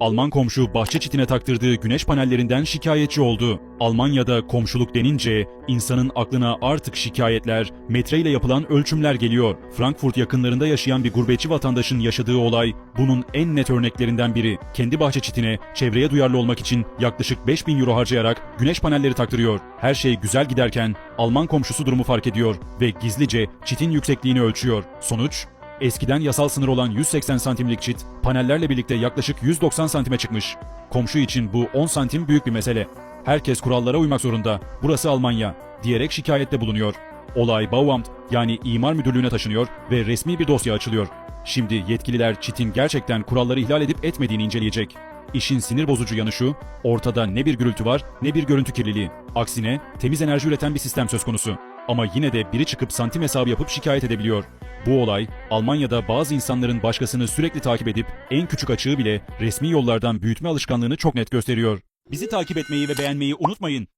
Alman komşu bahçe çitine taktırdığı güneş panellerinden şikayetçi oldu. Almanya'da komşuluk denince insanın aklına artık şikayetler, metreyle yapılan ölçümler geliyor. Frankfurt yakınlarında yaşayan bir gurbetçi vatandaşın yaşadığı olay bunun en net örneklerinden biri. Kendi bahçe çitine çevreye duyarlı olmak için yaklaşık 5000 euro harcayarak güneş panelleri taktırıyor. Her şey güzel giderken Alman komşusu durumu fark ediyor ve gizlice çitin yüksekliğini ölçüyor. Sonuç Eskiden yasal sınır olan 180 santimlik çit, panellerle birlikte yaklaşık 190 santime çıkmış. Komşu için bu 10 santim büyük bir mesele. Herkes kurallara uymak zorunda. Burası Almanya diyerek şikayette bulunuyor. Olay Bauamt yani imar müdürlüğüne taşınıyor ve resmi bir dosya açılıyor. Şimdi yetkililer çitin gerçekten kuralları ihlal edip etmediğini inceleyecek. İşin sinir bozucu yanı şu, ortada ne bir gürültü var ne bir görüntü kirliliği. Aksine temiz enerji üreten bir sistem söz konusu. Ama yine de biri çıkıp santim hesabı yapıp şikayet edebiliyor. Bu olay Almanya'da bazı insanların başkasını sürekli takip edip en küçük açığı bile resmi yollardan büyütme alışkanlığını çok net gösteriyor. Bizi takip etmeyi ve beğenmeyi unutmayın.